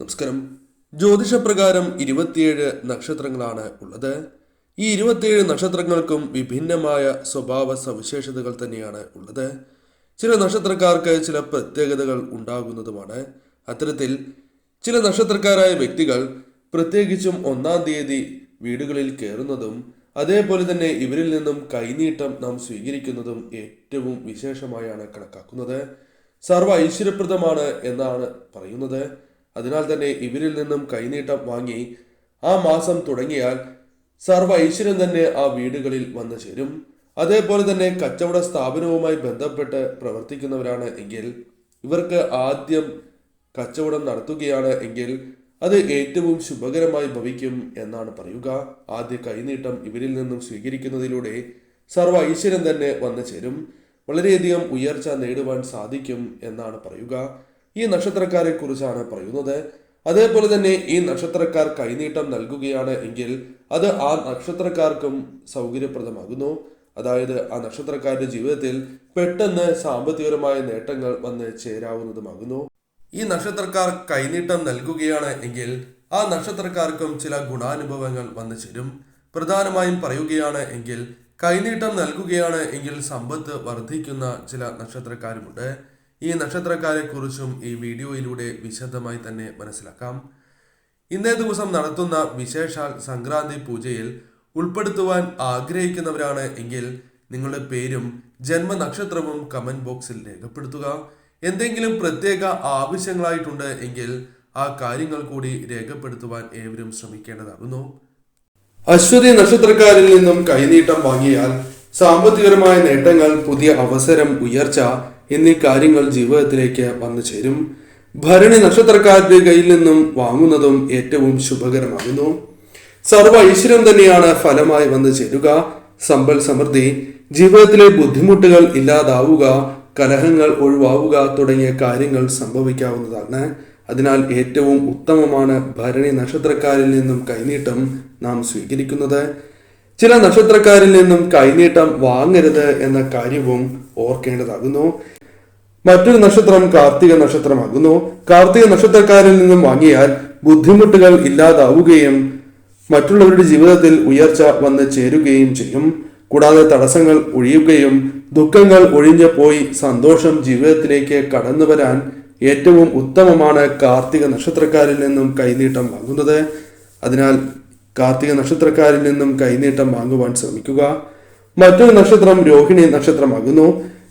നമസ്കാരം. ജ്യോതിഷപ്രകാരം ഇരുപത്തിയേഴ് നക്ഷത്രങ്ങളാണ് ഉള്ളത്. ഈ ഇരുപത്തിയേഴ് നക്ഷത്രങ്ങൾക്കും വിഭിന്നമായ സ്വഭാവ സവിശേഷതകൾ തന്നെയാണ് ഉള്ളത്. ചില നക്ഷത്രക്കാർക്ക് ചില പ്രത്യേകതകൾ ഉണ്ടാകുന്നതുമാണ്. അത്തരത്തിൽ ചില നക്ഷത്രക്കാരായ വ്യക്തികൾ പ്രത്യേകിച്ചും ഒന്നാം തീയതി വീടുകളിൽ കയറുന്നതും അതേപോലെ തന്നെ ഇവരിൽ നിന്നും കൈനീട്ടം നാം സ്വീകരിക്കുന്നതും ഏറ്റവും വിശേഷമായാണ് കണക്കാക്കുന്നത്. സർവ ഐശ്വര്യപ്രദമാണ് എന്നാണ് പറയുന്നത്. അതിനാൽ തന്നെ ഇവരിൽ നിന്നും കൈനീട്ടം വാങ്ങി ആ മാസം തുടങ്ങിയാൽ സർവ ഐശ്വര്യം തന്നെ ആ വീടുകളിൽ വന്നു ചേരും. അതേപോലെ തന്നെ കച്ചവട സ്ഥാപനവുമായി ബന്ധപ്പെട്ട് പ്രവർത്തിക്കുന്നവരാണ് എങ്കിൽ ഇവർക്ക് ആദ്യം കച്ചവടം നടത്തുകയാണ് എങ്കിൽ അത് ഏറ്റവും ശുഭകരമായി ഭവിക്കും എന്നാണ് പറയുക. ആദ്യ കൈനീട്ടം ഇവരിൽ നിന്നും സ്വീകരിക്കുന്നതിലൂടെ സർവ ഐശ്വര്യം തന്നെ വന്നു ചേരും. വളരെയധികം ഉയർച്ച നേടുവാൻ സാധിക്കും എന്നാണ് പറയുക. ഈ നക്ഷത്രക്കാരെ കുറിച്ചാണ് പറയുന്നത്. അതേപോലെ തന്നെ ഈ നക്ഷത്രക്കാർ കൈനീട്ടം നൽകുകയാണ് എങ്കിൽ അത് ആ നക്ഷത്രക്കാർക്കും സൗകര്യപ്രദമാകുന്നു. അതായത് ആ നക്ഷത്രക്കാരുടെ ജീവിതത്തിൽ പെട്ടെന്ന് സാമ്പത്തികപരമായ നേട്ടങ്ങൾ വന്ന് ചേരാവുന്നതുമാകുന്നു. ഈ നക്ഷത്രക്കാർ കൈനീട്ടം നൽകുകയാണ് എങ്കിൽ ആ നക്ഷത്രക്കാർക്കും ചില ഗുണാനുഭവങ്ങൾ വന്നു ചേരും. പ്രധാനമായും പറയുകയാണ് എങ്കിൽ കൈനീട്ടം നൽകുകയാണ് എങ്കിൽ സമ്പത്ത് വർദ്ധിക്കുന്ന ചില നക്ഷത്രക്കാരുമുണ്ട്. ഈ നക്ഷത്രക്കാരെക്കുറിച്ചും ഈ വീഡിയോയിലൂടെ വിശദമായി തന്നെ മനസ്സിലാക്കാം. ഇന്നേ ദിവസം നടത്തുന്ന വിശേഷാൽ സംക്രാന്തി പൂജയിൽ ഉൾപ്പെടുത്തുവാൻ ആഗ്രഹിക്കുന്നവരാണ് എങ്കിൽ നിങ്ങളുടെ പേരും ജന്മനക്ഷത്രവും കമന്റ് ബോക്സിൽ രേഖപ്പെടുത്തുക. എന്തെങ്കിലും പ്രത്യേക ആവശ്യങ്ങളായിട്ടുണ്ട് എങ്കിൽ ആ കാര്യങ്ങൾ കൂടി രേഖപ്പെടുത്തുവാൻ ഏവരും ശ്രമിക്കേണ്ടതാകുന്നു. അശ്വതി നക്ഷത്രക്കാരിൽ നിന്നും കൈനീട്ടം വാങ്ങിയാൽ സാമ്പത്തികപരമായ നേട്ടങ്ങൾ പുതിയ അവസരം ഉയർച്ച എന്നീ കാര്യങ്ങൾ ജീവിതത്തിലേക്ക് വന്നു ചേരും. ഭരണി നക്ഷത്രക്കാരുടെ കയ്യിൽ നിന്നും വാങ്ങുന്നതും ഏറ്റവും ശുഭകരമാകുന്നു. സർവ ഐശ്വര്യം തന്നെയാണ് ഫലമായി വന്നു ചേരുക. സമ്പൽ സമൃദ്ധി ജീവിതത്തിലെ ബുദ്ധിമുട്ടുകൾ ഇല്ലാതാവുക കലഹങ്ങൾ ഒഴിവാവുക തുടങ്ങിയ കാര്യങ്ങൾ സംഭവിക്കാവുന്നതാണ്. അതിനാൽ ഏറ്റവും ഉത്തമമാണ് ഭരണി നക്ഷത്രക്കാരിൽ നിന്നും കൈനീട്ടം നാം സ്വീകരിക്കുന്നത്. ചില നക്ഷത്രക്കാരിൽ നിന്നും കൈനീട്ടം വാങ്ങരുത് എന്ന കാര്യവും ഓർക്കേണ്ടതാകുന്നു. മറ്റൊരു നക്ഷത്രം കാർത്തിക നക്ഷത്രമാകുന്നു. കാർത്തിക നക്ഷത്രക്കാരിൽ നിന്നും വാങ്ങിയാൽ ബുദ്ധിമുട്ടുകൾ ഇല്ലാതാവുകയും മറ്റുള്ളവരുടെ ജീവിതത്തിൽ ഉയർച്ച വന്ന് ചേരുകയും ചെയ്യും. കൂടാതെ തടസ്സങ്ങൾ ഒഴിയുകയും ദുഃഖങ്ങൾ ഒഴിഞ്ഞു പോയി സന്തോഷം ജീവിതത്തിലേക്ക് കടന്നു വരാൻ ഏറ്റവും ഉത്തമമാണ് കാർത്തിക നക്ഷത്രക്കാരിൽ നിന്നും കൈനീട്ടം വാങ്ങുന്നത്. അതിനാൽ കാർത്തിക നക്ഷത്രക്കാരിൽ നിന്നും കൈനീട്ടം വാങ്ങുവാൻ ശ്രമിക്കുക. മറ്റൊരു നക്ഷത്രം രോഹിണി നക്ഷത്രമാകുന്നു.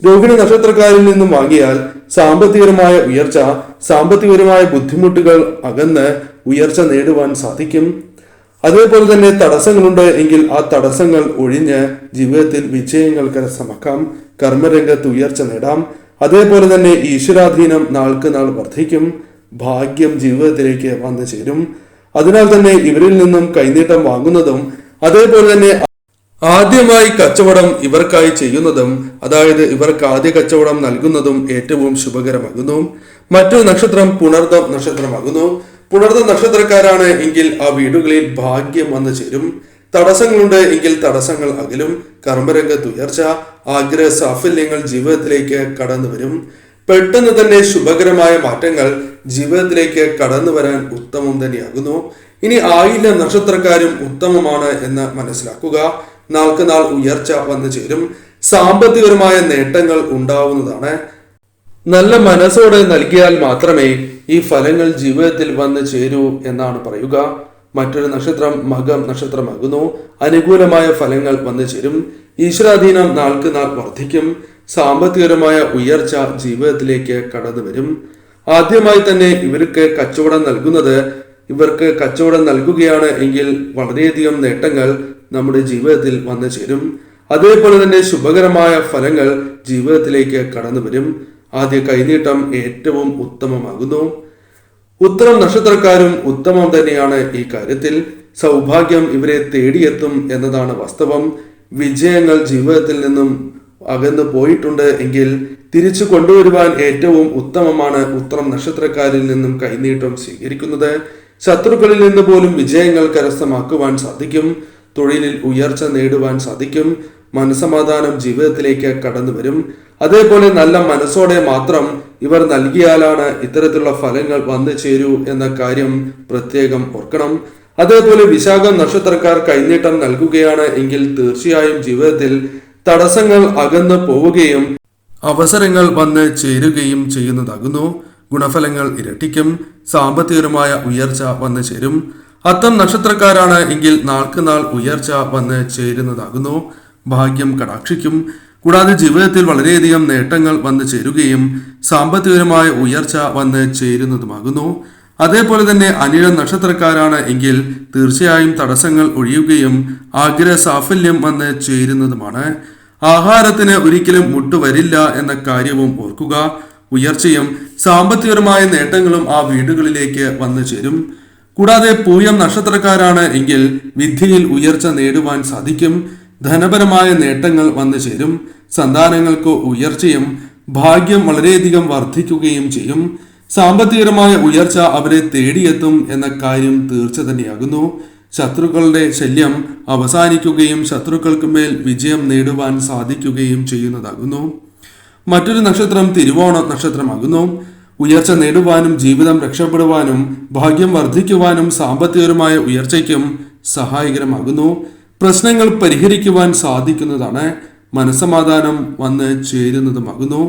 രോഹിണി നക്ഷത്രക്കാരിൽ നിന്നും വാങ്ങിയാൽ സാമ്പത്തികപരമായ ഉയർച്ച സാമ്പത്തികപരമായ ബുദ്ധിമുട്ടുകൾ അകന്ന് ഉയർച്ച നേടുവാൻ സാധിക്കും. അതേപോലെ തന്നെ തടസ്സങ്ങളുണ്ട് എങ്കിൽ ആ തടസ്സങ്ങൾ ഒഴിഞ്ഞ് ജീവിതത്തിൽ വിജയങ്ങൾ കരസ്ഥമാക്കാം കർമ്മരംഗത്ത് ഉയർച്ച നേടാം. അതേപോലെ തന്നെ ഈശ്വരാധീനം നാൾക്ക് നാൾ വർദ്ധിക്കും. ഭാഗ്യം ജീവിതത്തിലേക്ക് വന്നു ചേരും. അതിനാൽ തന്നെ ഇവരിൽ നിന്നും കൈനീട്ടം വാങ്ങുന്നതും അതേപോലെ തന്നെ ആദ്യമായി കച്ചവടം ഇവർക്കായി ചെയ്യുന്നതും അതായത് ഇവർക്ക് ആദ്യ കച്ചവടം നൽകുന്നതും ഏറ്റവും ശുഭകരമാകുന്നു. മറ്റൊരു നക്ഷത്രം പുണർദം നക്ഷത്രമാകുന്നു. പുണർദം നക്ഷത്രക്കാരാണ് എങ്കിൽ ആ വീടുകളിൽ ഭാഗ്യം വന്നു ചേരും. തടസ്സങ്ങളുണ്ട് എങ്കിൽ തടസ്സങ്ങൾ അകലും. കർമ്മരംഗത്തുയർച്ച ആഗ്രഹ സാഫല്യങ്ങൾ ജീവിതത്തിലേക്ക് കടന്നു വരും പെട്ടെന്ന് തന്നെ ശുഭകരമായ മാറ്റങ്ങൾ ജീവിതത്തിലേക്ക് കടന്നു വരാൻ ഉത്തമം തന്നെയാകുന്നു. ഇനി ആയില്ല നക്ഷത്രക്കാരും ഉത്തമമാണ് എന്ന് മനസ്സിലാക്കുക. നാൾക്ക് നാൾ ഉയർച്ച വന്നു ചേരും. സാമ്പത്തികപരമായ നേട്ടങ്ങൾ ഉണ്ടാവുന്നതാണ്. നല്ല മനസ്സോടെ നൽകിയാൽ മാത്രമേ ഈ ഫലങ്ങൾ ജീവിതത്തിൽ വന്നു ചേരൂ എന്നാണ് പറയുക. മറ്റൊരു നക്ഷത്രം മകം നക്ഷത്രമാകുന്നു. അനുകൂലമായ ഫലങ്ങൾ വന്നു ചേരും. ഈശ്വരാധീനം നാൾക്ക് നാൾ വർദ്ധിക്കും. സാമ്പത്തികപരമായ ഉയർച്ച ജീവിതത്തിലേക്ക് കടന്നു വരും. ആദ്യമായി തന്നെ ഇവർക്ക് കച്ചവടം നൽകുന്നത് ഇവർക്ക് കച്ചവടം നൽകുകയാണ് എങ്കിൽ വളരെയധികം നേട്ടങ്ങൾ നമ്മുടെ ജീവിതത്തിൽ വന്നു ചേരും. അതേപോലെ തന്നെ ശുഭകരമായ ഫലങ്ങൾ ജീവിതത്തിലേക്ക് കടന്നു വരും. ആദ്യ കൈനീട്ടം ഏറ്റവും ഉത്തമമാകുന്നു. ഉത്തരം നക്ഷത്രക്കാരും ഉത്തമം തന്നെയാണ് ഈ കാര്യത്തിൽ. സൗഭാഗ്യം ഇവരെ തേടിയെത്തും എന്നതാണ് വാസ്തവം. വിജയങ്ങൾ ജീവിതത്തിൽ നിന്നും അകന്നു പോയിട്ടുണ്ട് എങ്കിൽ തിരിച്ചു കൊണ്ടുവരുവാൻ ഏറ്റവും ഉത്തമമാണ് ഉത്തരം നക്ഷത്രക്കാരിൽ നിന്നും കൈനീട്ടം സ്വീകരിക്കുന്നത്. ശത്രുക്കളിൽ നിന്ന് പോലും വിജയങ്ങൾ കരസ്ഥമാക്കുവാൻ സാധിക്കും. തൊഴിലിൽ ഉയർച്ച നേടുവാൻ സാധിക്കും. മനസമാധാനം ജീവിതത്തിലേക്ക് കടന്നു വരും. അതേപോലെ നല്ല മനസ്സോടെ മാത്രം ഇവർ നൽകിയാലാണ് ഇത്തരത്തിലുള്ള ഫലങ്ങൾ വന്നു ചേരൂ എന്ന കാര്യം പ്രത്യേകം ഓർക്കണം. അതേപോലെ വിശാഖ നക്ഷത്രക്കാർ കൈനീട്ടം നൽകുകയാണ് എങ്കിൽ തീർച്ചയായും ജീവിതത്തിൽ തടസ്സങ്ങൾ അകന്നു പോവുകയും അവസരങ്ങൾ വന്ന് ചേരുകയും ചെയ്യുന്നതാകുന്നു. ഗുണഫലങ്ങൾ ഇരട്ടിക്കും സാമ്പത്തികപരമായ ഉയർച്ച വന്നു ചേരും. അത്തം നക്ഷത്രക്കാരാണ് എങ്കിൽ നാൾക്ക് നാൾ ഉയർച്ച വന്ന് ചേരുന്നതാകുന്നു. ഭാഗ്യം കടാക്ഷിക്കും. കൂടാതെ ജീവിതത്തിൽ വളരെയധികം നേട്ടങ്ങൾ വന്നു ചേരുകയും സാമ്പത്തികപരമായ ഉയർച്ച വന്ന് ചേരുന്നതുമാകുന്നു. അതേപോലെ തന്നെ അനിഴ നക്ഷത്രക്കാരാണ് എങ്കിൽ തീർച്ചയായും തടസ്സങ്ങൾ ഒഴിയുകയും ആഗ്രഹ സാഫല്യം വന്ന് ചേരുന്നതുമാണ്. ആഹാരത്തിന് ഒരിക്കലും മുട്ടുവരില്ല എന്ന കാര്യവും ഓർക്കുക. ഉയർച്ചയും സാമ്പത്തികപരമായ നേട്ടങ്ങളും ആ വീടുകളിലേക്ക് വന്നു ചേരും. കൂടാതെ പൂയം നക്ഷത്രക്കാരാണ് എങ്കിൽ വിദ്യയിൽ ഉയർച്ച നേടുവാൻ സാധിക്കും. ധനപരമായ നേട്ടങ്ങൾ വന്നു ചേരും. സന്താനങ്ങൾക്ക് ഉയർച്ചയും ഭാഗ്യം വളരെയധികം വർദ്ധിക്കുകയും ചെയ്യും. സാമ്പത്തികപരമായ ഉയർച്ച അവരെ തേടിയെത്തും എന്ന കാര്യം തീർച്ച തന്നെയാകുന്നു. ശത്രുക്കളുടെ ശല്യം അവസാനിക്കുകയും ശത്രുക്കൾക്ക് മേൽ വിജയം നേടുവാൻ സാധിക്കുകയും ചെയ്യുന്നതാകുന്നു. മറ്റൊരു നക്ഷത്രം തിരുവോണ നക്ഷത്രമാകുന്നു. ഉയർച്ച നേടുവാനും ജീവിതം രക്ഷപ്പെടുവാനും ഭാഗ്യം വർദ്ധിക്കുവാനും സാമ്പത്തികപരമായ ഉയർച്ചയ്ക്കും സഹായകരമാകുന്നു. പ്രശ്നങ്ങൾ പരിഹരിക്കുവാൻ സാധിക്കുന്നതാണ്. മനസമാധാനം വന്ന് ചേരുന്നതുമാകുന്നു.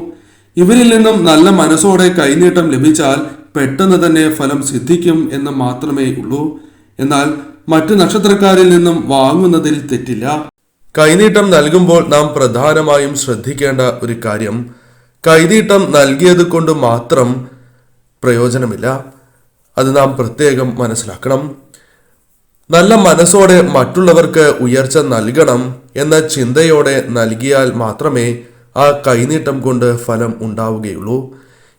ഇവരിൽ നിന്നും നല്ല മനസ്സോടെ കൈനീട്ടം ലഭിച്ചാൽ പെട്ടെന്ന് തന്നെ ഫലം സിദ്ധിക്കും എന്ന് മാത്രമേ ഉള്ളൂ. എന്നാൽ മറ്റു നക്ഷത്രക്കാരിൽ നിന്നും വാങ്ങുന്നതിൽ തെറ്റില്ല. കൈനീട്ടം നൽകുമ്പോൾ നാം പ്രധാനമായും ശ്രദ്ധിക്കേണ്ട ഒരു കാര്യം കൈനീട്ടം നൽകിയത് കൊണ്ട് മാത്രം പ്രയോജനമില്ല. അത് നാം പ്രത്യേകം മനസ്സിലാക്കണം. നല്ല മനസ്സോടെ മറ്റുള്ളവർക്ക് ഉയർച്ച നൽകണം എന്ന ചിന്തയോടെ നൽകിയാൽ മാത്രമേ ആ കൈനീട്ടം കൊണ്ട് ഫലം ഉണ്ടാവുകയുള്ളൂ.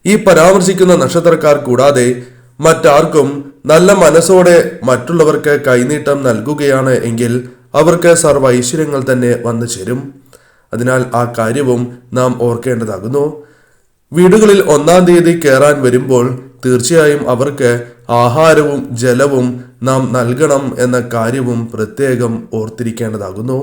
ഈ പരാമർശിക്കുന്ന നക്ഷത്രക്കാർ കൂടാതെ മറ്റാർക്കും നല്ല മനസ്സോടെ മറ്റുള്ളവർക്ക് കൈനീട്ടം നൽകുകയാണ് എങ്കിൽ അവർക്ക് സർവ ഐശ്വര്യങ്ങൾ തന്നെ വന്നു ചേരും. അതിനാൽ ആ കാര്യവും നാം ഓർക്കേണ്ടതാകുന്നു. വീടുകളിൽ ഒന്നാം തീയതി കയറാൻ വരുമ്പോൾ തീർച്ചയായും അവർക്ക് ആഹാരവും ജലവും നാം നൽകണം എന്ന കാര്യവും പ്രത്യേകം ഓർത്തിരിക്കേണ്ടതാകുന്നു.